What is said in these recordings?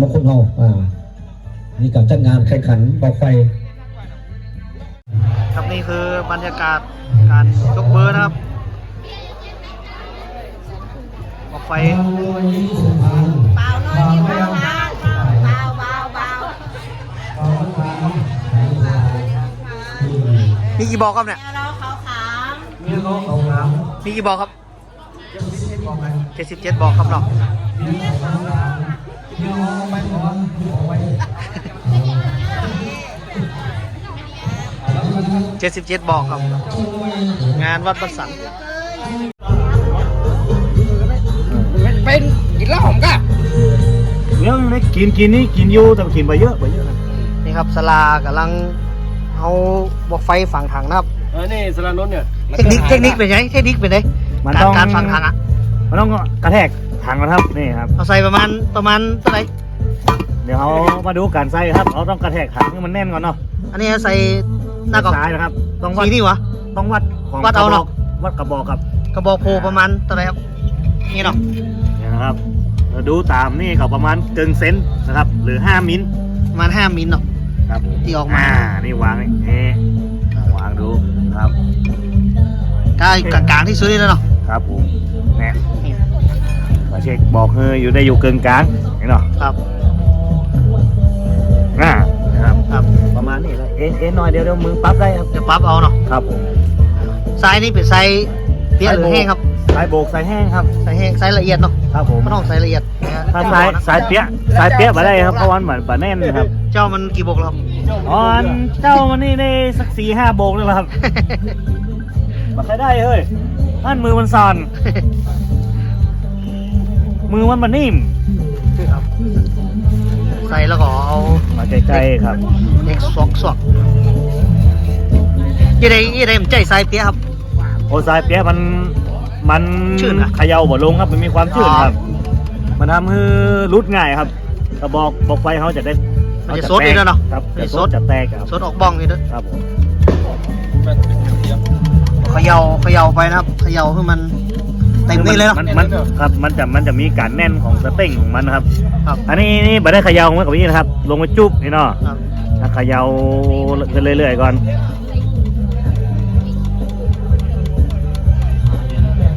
มงคลเฮาอ่ามีการจัดงานแข่งขันบอกไฟ ครับนี่คือบรรยากาศการยกเบอร์นะครับออกไฟเบาน่อยนี่เบาเบาเบาเบาเบาเบามีกี่บอกครับเนี่ยเราเขาขามมีกี่บอกครับเจ็ดสิบเจ็ดบอกครับเนาะ เจ็ดสิบเจ็ดบอกครับ งานวัดประสันเป็นกินเหล้าผมก็เดี๋ยวไม่กินกินนี่กินอยู่แต่กินไปเยอะไปเยอะนะนี่ครับสลากำลังเอาบอกไฟฝังถังนะครับเออนี่สลานนท์เนี่ยเทคนิคเทคนิคเป็นไงเทคนิคเป็นไงมันการต้องการฝังถังอะมันต้องกระแทก ถังนะครับนี่ครับ เอาใส่ประมาณประมาณเท่าไหร่เดี๋ยวเขามาดูการใส่ครับเราต้องกระแทกถังให้มันแน่นก่อนเนาะอันนี้ใส่หน้ากล่องซ้ายนะครับ ต้องวัดสีนี่วะต้องวัดของวัดเอาเนอะวัดกระบอกครับกระบอกโพประมาณเท่าไหร่ครับนี่เนาะเนี่ยนะครับเราดูตามนี่ก็ประมาณเกิงเซนนะครับ หรือ 5 มิลประมาณห้ามิลเนาะครับที่ออกมา นี่วางนี่เอ๊ะวางดูครับกลางกลางๆที่ซื้อนี่แล้วเนาะครับผมเนี่ยมา เช็คบอกเฮออยู่ได้อยู่เกินกลางเห็นเนาะครับอ่านะครับครับประมาณนี้เลยเอ็นเอ็นหน่อยเดี๋ยวเดี๋ยวมือปั๊บได้ครับเดี๋ยวปรั๊บเอาเนาะครับผมไซส์นี่เป็นไซส์เปียกหรือแห้งครับสายโบกสายแห้งครับไซส์แห้งไซส์ละเอียดเนาะครับผมไม่ต้องไซส์ละเอียดถ้าสายสายเปี้ยสายเปี้ยมาได้ครับเพราะวันเหมือนปลาแน่นครับ เจ้ามันกี่บกแล้วครับอ๋ออันเจ้ามันนี่ได้สักสี่ห้าโบกเลยครับมาใช้ได้เฮ้ยอันมือมันสั่น มือมันมันนิ่มครับใส่แล้วก็เอามาใกล้ๆครับเด็กสวกสวกยี่ใดยี่ใดมันใจไซส์เปียกครับโอ้สายเปี้ยมันมันชื่นอะเขย่าบ่ลงครับมันมีความชื้นครับ มันทำให้รุดง่ายครับกระบอกบอกไฟเขาจะได้มันจะซดอีกแล้วเนาะครับมันจะจะซซดดจะแตกครับสดออกบ้องนี่เด้อครับผมเขย่าเขย่าไปนะครับเขย่าให้มัน เต็มนี่เลยเนาะ มันมันครับมันจะมันจะมีการแน่นของสเต็งของมันนะครับครับ อันนี้นี่บัได้เขย่าเหมือนกับนี่นะครับ ลงมาจุ๊บนี่เนาะครับถ้าเขย่าขึ้นเรื่อยๆก่อน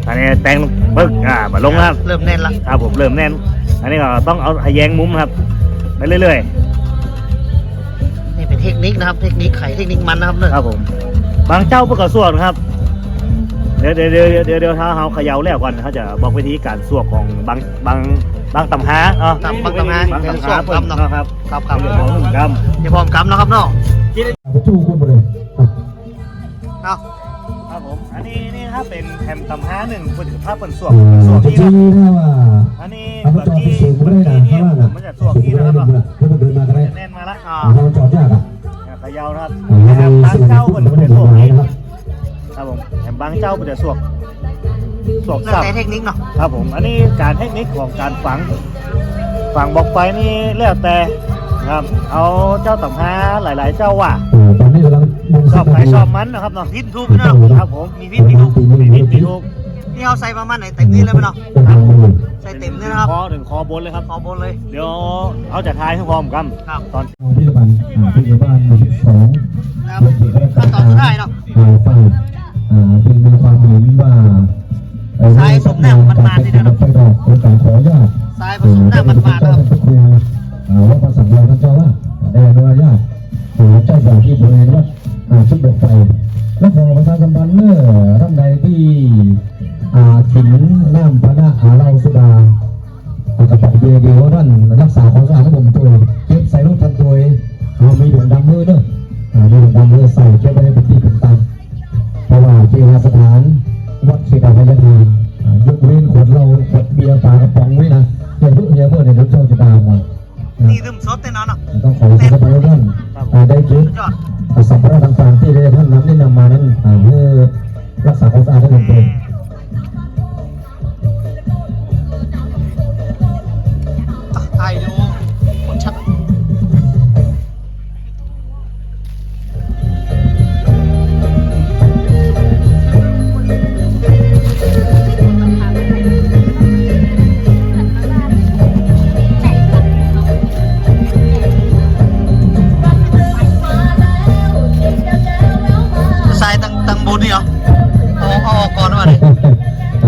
อันนี้แตงปึ๊กอ่ามาลงแล้วครับ เริ่มแน่นละครับผมเริ่มแน่น อันนี้ก็ต้องเอาทะแยงมุมนะครับไปเรื่อยนี่เป็นเทคนิคนะครับ เทคนิคไขเทคนิคมันนะครับเนอะๆ ครับผม บางเจ้าเพื่อก็สวกนะครับ เดี๋ยวเดี๋ยวเดี๋ยวเดี๋ยวเดี๋ยวถ้าเขาเขย่าแล้วก่อนเขาจะบอกวิธีการสวกของบางบางบางตำหาเนาะตามบางตำนาบางตำสวหาเพิ่นเนาะครับครับครับเดี๋ยวของหนึ่งกำเดี๋ยวพร้อมกำเนาะครับเนาะจู้ขึ้นมาเลยเอาครับผมอันนี้นี่ถ้าเป็นแฮมตำหาหนึ่งเป็นภาพเป็นสวกสวกที่จู้นะถ้าว่าอันนี้เอาไปเมื่อจอดกี้สูงไม่เมื่อได้กี้นี่มันจะสวกที่นะครับดูนะเนเดินมาก็ได้แน่นมาละอ่าอ่าเราจอดยากอะเขย่านะครับอ่าแฮมเราบางเจ้าขึ้เป็นเป็นสวกนี้ ครับครับผมแฮมบางเจ้าเป็นสวกสวกแล้วสับแต่เทคนิคเนาะครับผม อันนี้การเทคนิคของการฝัง ฝังบอกไฟนี่แล้วแต่ครับ เอาเจ้าตำห้าหลาย ๆ เจ้าว่าเออตอนนี้กำลังมุงชอบใครชอบมันนะครับเนาะพิษทุบเนาะครับผมมีพิษมีทุบมีพิษมีทุกนี่เอาใส่ประมาณไหนเต็มนี่เลยไหมเนาะเป็นทางมือใส่เต็มนี่นะครับคอถึงคอบนเลยครับขอบนเลยเดี๋ยวเอาจะทายให้พร้อมกันครับตอนเอาพิจารณาอ่าพิจารณาหมู่ที่สองนะครับขั้นตอนสุดท้ายเนาะอ่าฝ่ายอ่า จึงมีความเห็นว่าเอ่อสายสมน้ำมันมาทีเดียวนะไปดอกโอกาสขออนุญาตทรายผสมน้ำมันมานะครับ อย่ายุอย่าเมื่อเดี๋ยวเจ้าจะด่าหมดนี่ดื่มสดแน่นอนเนาะต้องขอขอบคุณทุกท่านอ่าได้เก็บสุดยอด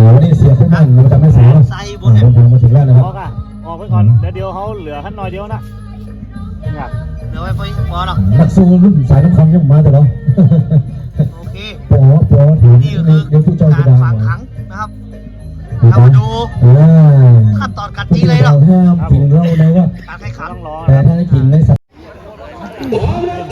วันนี้เสียคู่มันมันจะไม่เสียใส่บนเนี่ยเดินทางมาถึงแล้วนะคอรัอบกอะออกไปก่อนเดี๋ยวเดี๋ยวเขาเหลือขั้นน้อยเดียวนะเนี่ยเดี๋ยวไว้ไปบอลหรอกนักสู้รุ่นสายน้ำคำยังมาแต่เนาะโอเคปอปอถามนี่ก็คือเดี๋ยวผู้เจ้าจะการดังฝังขังนะครับครัเรามาดูอ่าขั้นตอนการจีเลยหรอกห้ามกินเหล้านะว่าการแข่งขันต้องรอแต่นะถ้าได้กินในสัตว์มีหก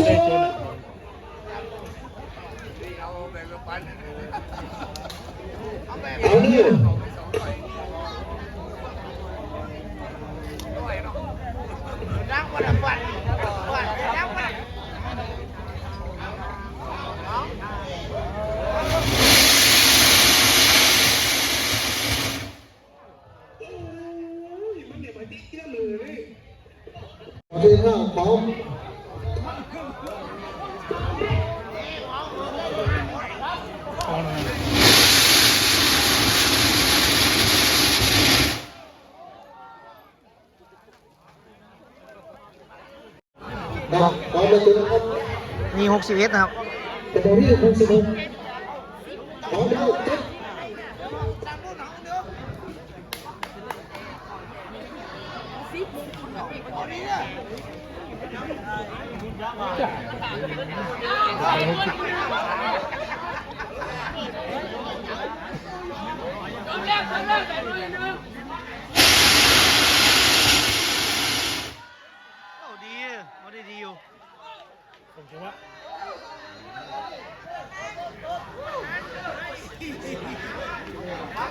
สิบเอ็ดนะครับโอ้ ดีมาได้ดีอยู่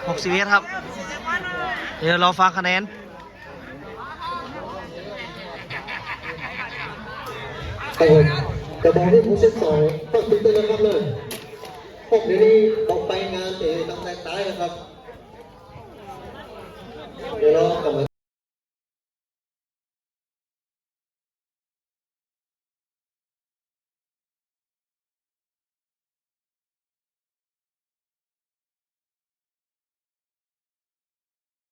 หกสิบเอ็ดครับ เดี๋ยวเราฟังคะแนน แต่บอกที่ผมเช็ดสองต้องติดตัวนะครับเลยพวกเดี๋ยวนี้ออกไปงานเตะตำแหน่งตายนะครับเดี๋ยวเรากลับมา